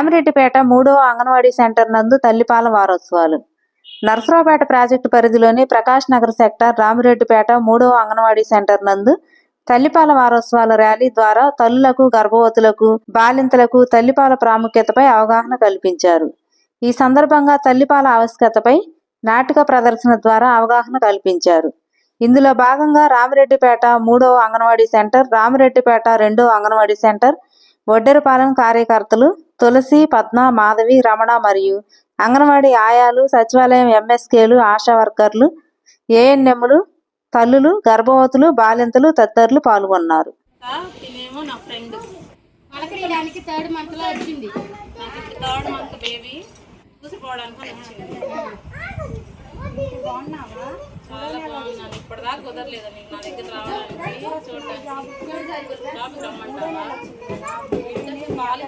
రామిరెడ్డిపేట మూడవ అంగన్వాడీ సెంటర్ నందు తల్లిపాల వారోత్సవాలు. నర్సరావుపేట ప్రాజెక్టు పరిధిలోని ప్రకాష్ నగర్ సెక్టార్ రామిరెడ్డిపేట మూడవ అంగన్వాడీ సెంటర్ నందు తల్లిపాల వారోత్సవాల ర్యాలీ ద్వారా తల్లులకు గర్భవతులకు బాలింతలకు తల్లిపాల ప్రాముఖ్యతపై అవగాహన కల్పించారు. ఈ సందర్భంగా తల్లిపాల ఆవశ్యకతపై నాటక ప్రదర్శన ద్వారా అవగాహన కల్పించారు. ఇందులో భాగంగా రామిరెడ్డిపేట మూడవ అంగన్వాడీ సెంటర్ రామిరెడ్డిపేట రెండవ అంగన్వాడీ సెంటర్ ఒడ్డెరపాలెం కార్యకర్తలు తులసి పద్మ మాధవి రమణ మరియు అంగన్వాడీ ఆయాలు సచివాలయం ఎంఎస్కేలు ఆశా వర్కర్లు ఏఎన్ఎంలు తల్లులు గర్భవతులు బాలింతలు తదితరులు పాల్గొన్నారు. థర్డ్ మంత్లో వచ్చింది. Third month baby. చూసిపోవడానికి వచ్చింది. ఇప్పటిదాకా కుదరలేదు నీకు నా దగ్గర రావడానికి చూడడానికి రమ్మంటావా ఇద్దరికి పాలు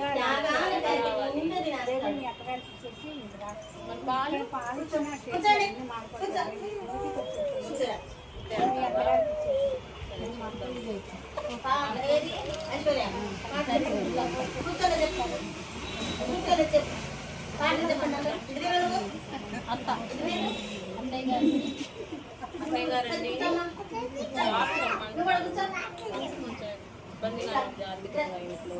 పాలు రమ్మంటారు కొంచెం ఇబ్బందిగా ఉంది ఆర్థికంగా ఇంట్లో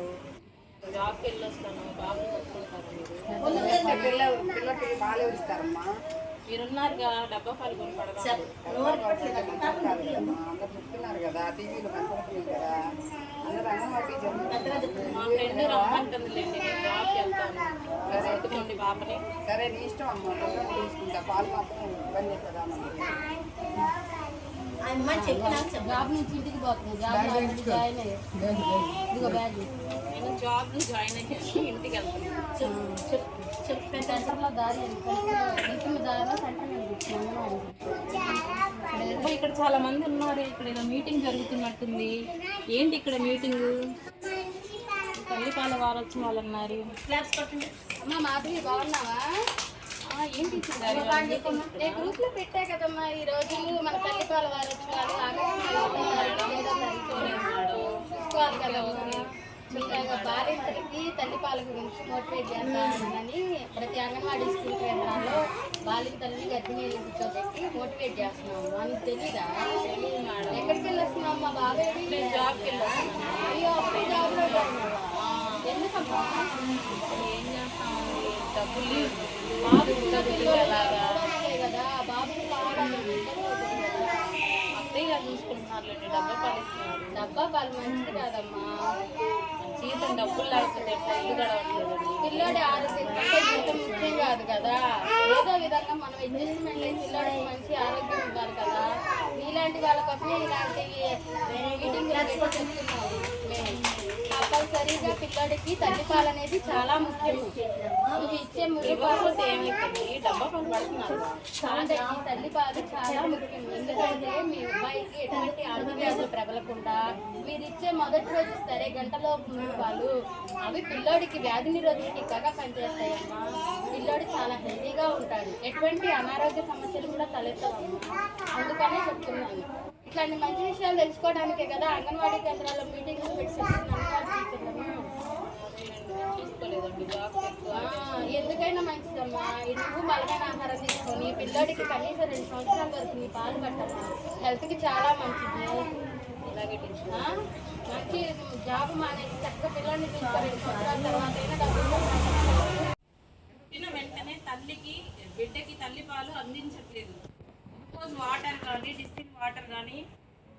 జాబ్కి వెళ్ళొస్తాను బాబు కొట్టుకుంటారు మీరున్నారుగా డబ్బా పాలు కొని కదా టీవీలో కదా అందరూ అంగన్వాడీ జరుగుతుంది మా ఫ్రెండ్ రమ్మంటుందిలేండి నేను జాబ్కి పాపని సరే నీ ఇష్టం అమ్మ. తీసుకుంటా. పాలు మాత్రం ఇబ్బంది కదా మనకి జాబ్ నుంచి ఇంటికి పోతుంది. జాబ్ జాయిన్ అయ్యాయి ఇదిగో బ్యాగ్. నేను జాబ్ జాయిన్ అయ్యాను ఇంటికి వెళ్తాను. సెంటర్లో దారి ఇంటి దారిలో సెంటర్ అబ్బా, ఇక్కడ చాలా మంది ఉన్నారు. ఇక్కడ ఏదో మీటింగ్ జరుగుతున్నట్టుంది. ఏంటి ఇక్కడ మీటింగ్? తల్లిపాల వారోత్సవాలు అన్నారు అమ్మ మాధవి బాగున్నావా? ఏంటి గ్రూప్లో పెట్టా కదమ్మా ఈ రోజు? మన తల్లిపాల వారోత్సవాలు చూసుకోవాలి కదమ్మా ఇంకా బాలింతలకి తల్లిపాల గురించి మోటివేట్ చేస్తానని ప్రతి అంగన్వాడీ స్కూల్ కేంద్రాల్లో బాలింతల్ని గర్భిణీలు కూర్చోబెట్టి మోటివేట్ చేస్తున్నాము. అని తెలీదా? ఎక్కడికి వెళ్ళొస్తున్నావు మా బాబాయ్? నేను జాబ్కి వెళ్ళాను అయ్యో జాబ్లో ఏం చేస్తామండి డబ్బులు. బాబు తెలియదు ఎలాగా? కదా కావాలని అత్తయ్య గారు చూసుకుంటున్నారులేండి డబ్బా పాలిస్తున్నారు డబ్బా పాలు మంచిది కాదమ్మా. జీతం డబ్బులు లేకపోతే ఎట్లా? ఇల్లు గడవట్లేదండి. పిల్లోడి ఆరోగ్యం కంటే జీతం ముఖ్యం కాదు కదా. ఏదో విధంగా మనం అడ్జస్ట్మెంట్ చేసి పిల్లోడికి మంచి ఆరోగ్యం ఇవ్వాలి కదా. నీలాంటి వాళ్ళ కోసమే ఇలాంటి మీటింగ్ మేము కంపల్సరీగా పిల్లడికి తల్లిపాలు అనేది చాలా ముఖ్యం. ఇది ఇచ్చే ముడి ఇవ్వకపోతే డబ్బా తల్లిపాలు చాలా ముఖ్యం. ఎందుకంటే మీ అబ్బాయికి ఎటువంటి అనారోగ్యాలు ప్రబలకుండా మీరు ఇచ్చే మొదటి రోజు సరే గంటలో మూడు పాలు. అవి పిల్లోడికి వ్యాధి నిరోధక టీకాగా పనిచేస్తాయమ్మా. పిల్లోడు చాలా హెల్తీగా ఉంటాడు. ఎటువంటి అనారోగ్య సమస్యలు కూడా తలెత్తవమ్మా అందుకనే చెప్తున్నాను. ఇట్లాంటి మంచి విషయాలు తెలుసుకోవడానికే కదా అంగన్వాడీ కేంద్రాల్లో మీటింగ్స్ పెట్టి ఎందుకైనా మంచిదమ్మా. నువ్వు బలమైన ఆహారం తీసుకొని పిల్లోడికి కనీసం రెండు సంవత్సరాల వరకు నీ పాలు పట్టమ్మా హెల్త్కి చాలా మంచిది. మంచి జాబ్ మానేసి చక్కగా పిల్లోడిని తీసుకో రెండు సంవత్సరాల తర్వాత అయినా డబ్బులు పుట్టిన వెంటనే తల్లికి బిడ్డకి తల్లి పాలు అందించట్లేదు. వాటర్ కానీ డిస్టిల్ వాటర్ కానీ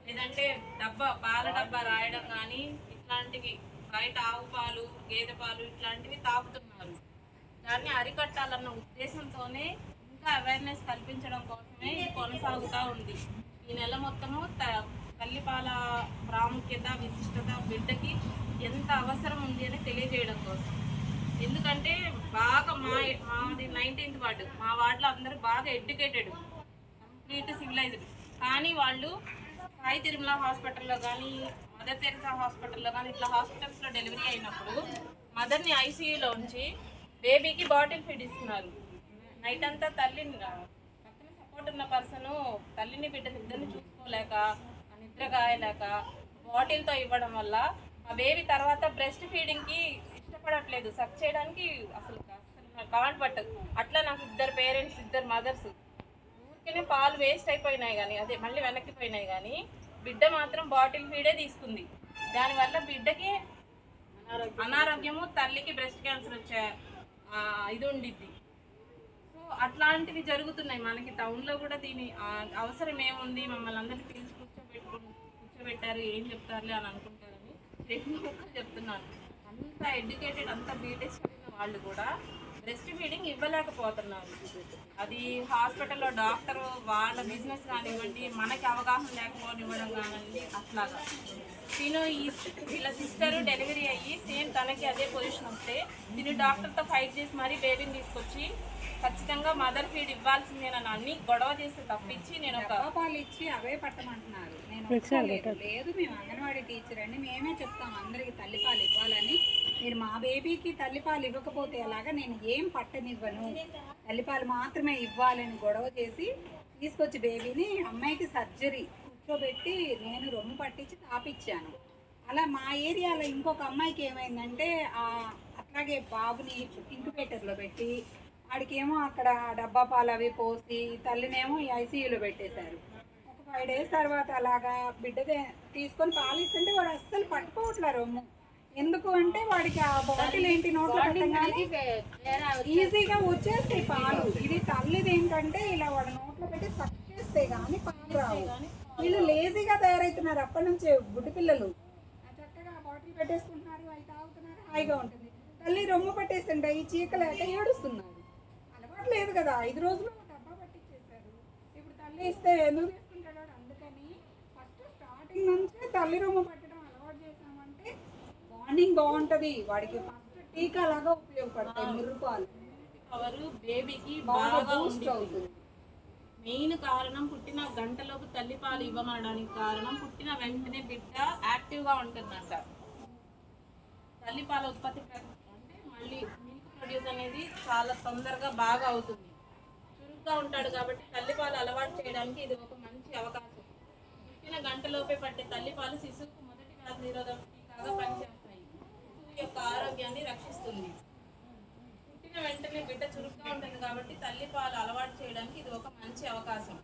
లేదంటే డబ్బా పాల డబ్బా రాయడం కానీ ఇట్లాంటివి బయట ఆవు పాలు గేదె పాలు ఇట్లాంటివి తాగుతున్నారు. దాన్ని అరికట్టాలన్న ఉద్దేశంతోనే ఇంకా అవేర్నెస్ కల్పించడం కోసమే కొనసాగుతూ ఉంది. ఈ నెల మొత్తము త- తల్లిపాల ప్రాముఖ్యత విశిష్టత బిడ్డకి ఎంత అవసరం ఉంది అని తెలియజేయడం కోసం. ఎందుకంటే బాగా మా మాది నైన్టీన్త్ వార్డు. మా వార్డులో అందరూ బాగా ఎడ్యుకేటెడ్ కంప్లీట్ సివిలైజ్డ్ కానీ వాళ్ళు సాయి తిరుమల హాస్పిటల్లో కానీ మదర్ తెరిసా హాస్పిటల్లో కానీ ఇట్లా హాస్పిటల్స్లో డెలివరీ అయినప్పుడు మదర్ని ఐసీయూలో ఉంచి బేబీకి బాటిల్ ఫీడ్ ఇస్తున్నారు. నైట్ అంతా తల్లిని పక్కన సపోర్ట్ ఉన్న పర్సన్ తల్లిని బిడ్డని ఇద్దరిని చూసుకోలేక ఆ నిద్ర కాయలేక బాటిల్తో ఇవ్వడం వల్ల ఆ బేబీ తర్వాత బ్రెస్ట్ ఫీడింగ్కి ఇష్టపడట్లేదు. సక్ చేయడానికి అసలు అసలు నాకు కావాలి పట్టదు. అట్లా నాకు ఇద్దరు పేరెంట్స్ ఇద్దరు మదర్స్ ఊరికేనే పాలు వేస్ట్ అయిపోయినాయి కానీ అదే మళ్ళీ వెనక్కిపోయినాయి కానీ బిడ్డ మాత్రం బాటిల్ ఫీడే తీసుకుంది. దానివల్ల బిడ్డకి అనారోగ్యము తల్లికి బ్రెస్ట్ క్యాన్సర్ వచ్చే ఇది ఉండిద్ది. సో అట్లాంటివి జరుగుతున్నాయి. మనకి టౌన్లో కూడా దీని అవసరం ఏముంది? మమ్మల్ని అందరినీ పిలిచి కూర్చోబెట్టు కూర్చోబెట్టారు. ఏం చెప్తారులే అని అనుకుంటారని టెక్నికల్గా చెప్తున్నాను. అంత ఎడ్యుకేటెడ్ అంత బీటెక్ చదివిన వాళ్ళు కూడా బ్రెస్ట్ ఫీడింగ్ ఇవ్వలేకపోతున్నారు. అది హాస్పిటల్లో డాక్టర్ వాళ్ళ బిజినెస్ కానివ్వండి మనకి అవగాహన లేకపోనివ్వడం కానివ్వండి అట్లాగా. తిను ఈ వీళ్ళ సిస్టర్ డెలివరీ అయ్యి సేమ్ తనకి అదే పొజిషన్ వస్తే తిను డాక్టర్తో ఫైట్ చేసి మరీ బేబీని తీసుకొచ్చి ఖచ్చితంగా మదర్ ఫీడ్ ఇవ్వాల్సిందేనని అన్ని గొడవ చేస్తే తప్పించి నేను ఒక పాలు ఇచ్చి అవే పట్టమంటున్నారు. నేను. లేదు మేము అంగన్వాడీ టీచర్ అండి. మేమే చెప్తాం అందరికి తల్లిపాలు ఇవ్వాలని. మీరు మా బేబీకి తల్లిపాలు ఇవ్వకపోతే ఎలాగా నేను ఏం పట్టనివ్వను? తల్లిపాలు మాత్రమే ఇవ్వాలని గొడవ చేసి తీసుకొచ్చి బేబీని అమ్మాయికి సర్జరీ కూర్చోబెట్టి నేను రొమ్ము పట్టించి తాపిచ్చాను. అలా మా ఏరియాలో ఇంకొక అమ్మాయికి ఏమైందంటే అట్లాగే బాబుని ఇంక్యుబేటర్లో పెట్టి వాడికేమో అక్కడ డబ్బా పాలు అవి పోసి తల్లినేమో ఐసీయూలో పెట్టేశారు. ఒక ఫైవ్ డేస్ తర్వాత అలాగా బిడ్డదే తీసుకొని పాలు ఇస్తుంటే వాడు అస్సలు పట్టుకోవట్లేరు రొమ్ము. ఎందుకు అంటే వాడికి ఆ బాటిల్ ఏంటి నోట్లో పెట్టగానే ఈజీగా వచ్చేస్తాయి పాలు. ఇది తల్లిది ఏంటంటే ఇలా వాడు నోట్లో పెట్టి సక్ చేస్తే గానీ పాలు రావు. వీళ్ళు లేజీగా తయారవుతున్నారు అప్పటి నుంచే గుడ్డి పిల్లలు. చక్కగా ఆ బాటిల్ పెట్టేసుకుంటున్నారు అవి తాగుతున్నారు హాయిగా ఉంటుంది. తల్లి రొమ్ము పట్టేస్తుంటే ఈ చీకలేక ఏడుస్తున్నారు అలవాటు లేదు కదా ఐదు రోజులు డబ్బా పట్టించేశారు. ఇప్పుడు తల్లి ఇస్తే ఎందుకు తీసుకుంటాడు? అందుకని ఫస్ట్ స్టార్టింగ్ నుంచే తల్లి రొమ్ము చేసామంటే బాండింగ్ బాగుంటది. వాడికి ఫస్ట్ టీకా లాగా ఉపయోగపడతాయి ముర్రుపాలు. కవరు బేబీకి బాగా బూస్ట్ అవుతుంది. మెయిన్ కారణం పుట్టిన గంటలోపు తల్లిపాలు ఇవ్వమనడానికి కారణం పుట్టిన వెంటనే బిడ్డ యాక్టివ్గా ఉంటుందంట. తల్లిపాల ఉత్పత్తి అంటే మళ్ళీ మిల్క్ ప్రొడ్యూస్ అనేది చాలా తొందరగా బాగా అవుతుంది. చురుగ్గా ఉంటాడు కాబట్టి తల్లిపాలు అలవాటు చేయడానికి ఇది ఒక మంచి అవకాశం. పుట్టిన గంటలోపే పట్టే తల్లిపాలు శిశువుకు మొదటి వ్యాధి నిరోధక టీకాగా పనిచేస్తాయి. యొక్క ఆరోగ్యాన్ని రక్షిస్తుంది. పుట్టిన వెంటనే బిడ్డ చురుగ్గా ఉంటుంది కాబట్టి తల్లిపాలు అలవాటు చేయడానికి ఇది ఒక మంచి అవకాశం.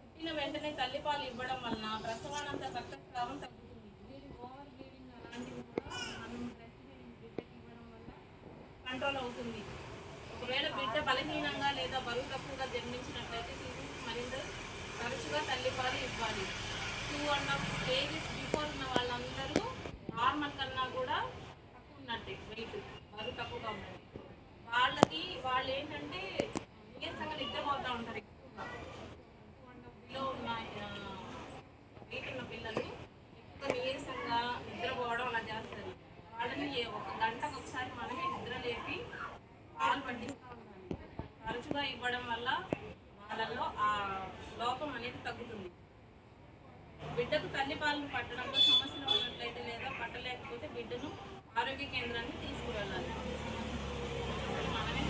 పుట్టిన వెంటనే తల్లిపాలు ఇవ్వడం వలన ప్రసవానంత రక్తస్రావం తగ్గుతుంది. బ్లీడింగ్ ఓవర్ బ్లీడింగ్ అలాంటివి కూడా మనం బ్రెస్ట్ ఫీడింగ్ బిడ్డకి ఇవ్వడం వల్ల కంట్రోల్ అవుతుంది. ఒకవేళ బిడ్డ బలహీనంగా లేదా బరువు తక్కువగా జన్మించినట్లయితే శిశువుకి మరింత తరచుగా తల్లిపాలు ఇవ్వాలి. Two and half kgs before ఉన్న వాళ్ళందరూ నార్మల్ కన్నా కూడా తక్కువ ఉన్నట్టే వెయిట్ బరువు తక్కువగా ఉన్నట్టు వాళ్ళకి వాళ్ళు ఏంటంటే నీరసంగా నిద్రపోతూ ఉంటారు ఎక్కువగా టూ అండ్ హాఫ్ కిలో ఉన్న వెయిట్ ఉన్న పిల్లలు ఎక్కువ నీరసంగా నిద్రపోవడం అలా చేస్తారు వాళ్ళని ఏ- ఒక గంటకు ఒకసారి మనమే నిద్ర లేపి పాలు పట్టిస్తూ ఉండాలి తరచుగా ఇవ్వడం వల్ల వాళ్ళలో ఆ లోపం అనేది తగ్గుతుంది. బిడ్డకు తల్లి పాలను పట్టడంలో సమస్యలు ఉన్నట్లయితే లేదా పట్టలేకపోతే బిడ్డను ఆరోగ్య కేంద్రానికి తీసుకువెళ్ళాలి. మనమే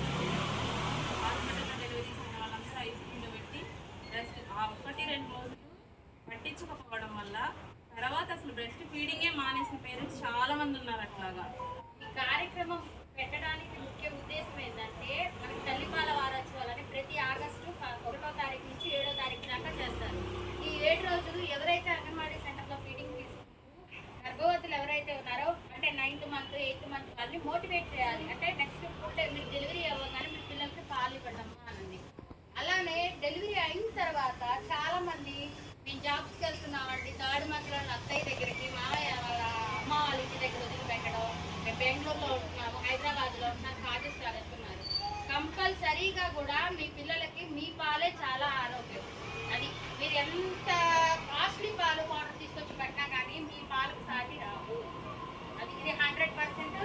హాస్పిటల్లో డెలివరీ చేసిన వాళ్ళందరూ ఐసీయూలో పెట్టి రెస్ట్ ఆ ఒకటి రెండు రోజులు పట్టించకపోవడం వల్ల తర్వాత అసలు బ్రెస్ట్ ఫీడింగే మానేసిన పేరెంట్స్ చాలా మంది ఉన్నారు అట్లాగా. ఈ కార్యక్రమం పెట్టడానికి ముఖ్య ఉద్దేశం ఏంటంటే మనకి తల్లిపాల వారోత్సవాలని ప్రతి ఆగస్టు ప- ఒకటో తారీఖు నుంచి ఏడో తారీఖు దాకా చేస్తారు ఈ ఏడు రోజులు ఎవరైతే అంగన్వాడీ సెంటర్లో ఫీడింగ్ తీసుకుంటారో గర్భవతులు ఎవరైతే ఉన్నారో అంటే నైన్త్ మంత్ ఎయిత్ మంత్ వాళ్ళని మోటివేట్ చేయాలి. అంటే నెక్స్ట్ ఫుడ్ మీరు డెలివరీ అవ్వగానే మీ పిల్లలకి పాలు ఇవ్వడమ్మా అనండి. అలానే డెలివరీ అయిన తర్వాత చాలా మంది మేము జాబ్స్కి వెళ్తున్నామండి థర్డ్ మంత్లో అత్తయ్య దగ్గరికి మామయ్య వాళ్ళ అమ్మ వాళ్ళ ఇంటి దగ్గర వదిలిపెట్టడం మేము బెంగళూరులో ఉంటున్నాము హైదరాబాద్లో ఉంటున్నాం కాజెస్ వెళ్తున్నారు కంపల్సరీగా కూడా మీ పిల్లలకి మీ పాలే చాలా ఆరోగ్యం. మీరు ఎంత కాస్ట్లీ పాలు పౌడర్ తీసుకొచ్చి పెట్టినా కానీ మీ పాలకు సాటి రావు. అది ఇది హండ్రెడ్ పర్సెంట్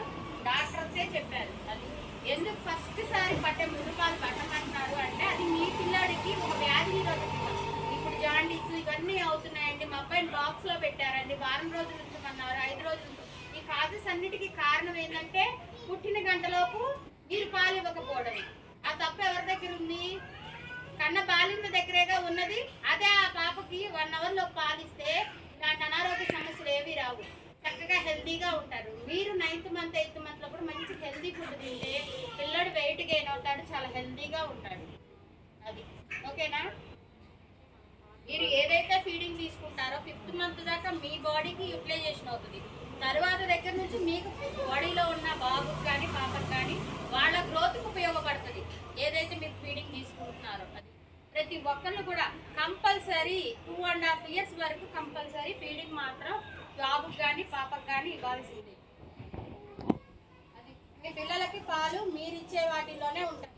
డాక్టర్సే చెప్పారు. అది ఎందుకు ఫస్ట్ సారి పట్టే పాలు పట్టమంటున్నారు అంటే అది మీ పిల్లాడికి ఒక వ్యాధి ఇప్పుడు జాండీస్ ఇవన్నీ అవుతున్నాయండి. మా అబ్బాయిని బాక్స్లో పెట్టారండి. వారం రోజులు ఉంచమన్నారు ఐదు రోజులు ఈ కాజెస్ అన్నిటికీ కారణం ఏంటంటే పుట్టిన గంటలోపు మీరు పాలు ఇవ్వకపోవడం ఆ తప్పు ఎవరి దగ్గర ఉంది? కన్న బాలింత దగ్గరేగా ఉన్నది అదే ఆ పాపకి వన్ అవర్లో పాలిస్తే దాని అనారోగ్య సమస్యలు ఏవి రావు. చక్కగా హెల్తీగా ఉంటారు. మీరు నైన్త్ మంత్ ఎయిత్ మంత్లో కూడా మంచి హెల్తీ ఫుడ్ తింటే పిల్లడు వెయిట్ గెయిన్ అవుతాడు చాలా హెల్తీగా ఉంటాడు. అది. ఓకేనా? మీరు ఏదైతే ఫీడింగ్ తీసుకుంటారో ఫిఫ్త్ మంత్ దాకా మీ బాడీకి యూటిలైజేషన్ అవుతుంది. తర్వాత దగ్గర నుంచి మీకు బాడీలో ఉన్న బాబుకి కానీ పాపకు కానీ వాళ్ళ గ్రోత్కి ఉపయోగపడుతుంది. ఏదైతే మీరు ఫీడింగ్ తీసుకుంటున్నారో అది. ప్రతి ఒక్కళ్ళు కూడా compulsory two and half years వరకు కంపల్సరీ ఫీడింగ్ మాత్రం జాబుకి కానీ పాపకు కానీ ఇవ్వాల్సిందే. అది మీ పిల్లలకి పాలు మీరు ఇచ్చే వాటిలోనే ఉంటుంది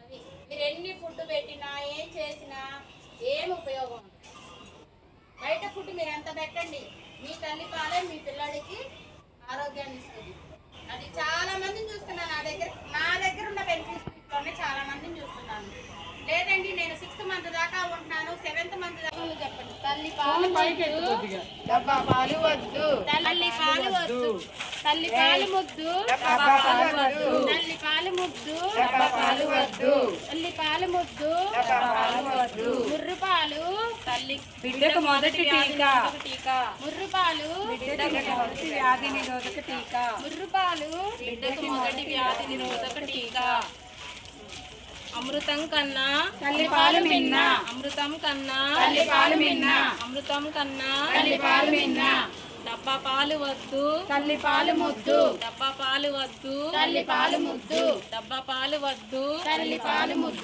అది మీరు ఎన్ని ఫుడ్ పెట్టినా ఏం చేసినా ఏం ఉపయోగం బయట ఫుడ్ మీరు ఎంత పెట్టండి మీ తల్లి పాలే మీ పిల్లడికి ఆరోగ్యాన్ని ఇస్తుంది. అది చాలా మందిని చూస్తున్నాను నా దగ్గర నా దగ్గర ఉన్న బెనిఫిట్స్లోనే చాలా మందిని చూస్తున్నాను. లేదండి నేను సిక్స్త్ మంత్ దాకా ఉంటున్నాను సెవెంత్ మంత్ దాకా చెప్పండి తల్లి పాలు వద్దు. డబ్బా పాలు వద్దు. తల్లి పాలు వద్దు. తల్లి పాలు ముద్దు. తల్లి పాలు ముద్దు. పాలు వద్దు. తల్లి పాలు ముద్దు. ముర్రు పాలు. తల్లి బిడ్డకు మొదటి టీకా. టీకా. ముర్రు పాలు. మొదటి వ్యాధి నిరోధక టీకా. ముర్రు పాలు. బిడ్డకు మొదటి వ్యాధి నిరోధక టీకా. అమృతం కన్నా తల్లి పాలు మిన్న. అమృతం కన్నా తల్లి పాలు మిన్న. అమృతం కన్నా తల్లి పాలు మిన్న. డబ్బా పాలు వద్దు. తల్లి పాలు ముద్దు. డబ్బా పాలు వద్దు. తల్లి పాలు ముద్దు. డబ్బా పాలు వద్దు. తల్లి పాలు ముద్దు.